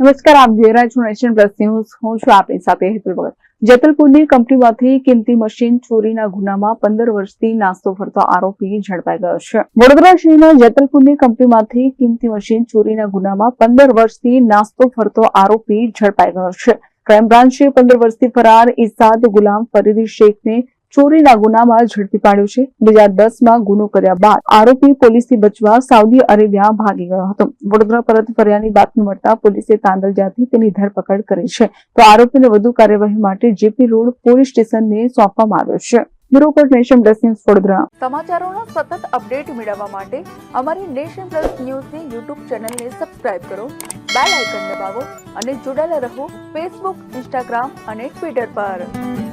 નમસ્કાર, આપ જોઈ રહ્યા છો નેશન પ્લસ ન્યૂઝ. હું છું આપની સાથે હેતુલ ભગત. જેતલપુરની કંપનીમાંથી કિંમતી મશીન ચોરીના ગુનામાં પંદર વર્ષથી નાસ્તો ફરતો આરોપી ઝડપાઈ ગયો છે. વડોદરા શહેરના જેતલપુરની કંપનીમાંથી કિંમતી મશીન ચોરીના ગુનામાં પંદર વર્ષથી નાસ્તો ફરતો આરોપી ઝડપાઈ ગયો છે. ક્રાઇમ બ્રાન્ચે પંદર વર્ષથી ફરાર ઇસાદ ગુલામ ફરીદી શેખને ચોરીના ગુનામાં ઝડપી પાડ્યો છે. બે હજાર દસમાં ગુનો કર્યા બાદ આરોપી પોલીસથી બચવા સાઉદી અરેબિયા ભાગી ગયો હતો. વડોદરા પરત ફર્યાની બાતમી મળતા પોલીસે તાંદલજાથી તેની ધરપકડ કરી છે. તો આરોપીને વધુ કાર્યવાહી માટે જેપી રોડ પોલીસ સ્ટેશનને સોંપવામાં આવ્યો છે. Bureau nation plus news Vadodara. સમાચારોના સતત અપડેટ મેળવવા માટે અમારી નેશન પ્લસ ન્યૂઝની યુટ્યુબ ચેનલને સબસ્ક્રાઇબ કરો, બેલ આઇકન દબાવો અને જોડાયેલા રહો ફેસબુક, ઇન્સ્ટાગ્રામ અને ટ્વિટર પર.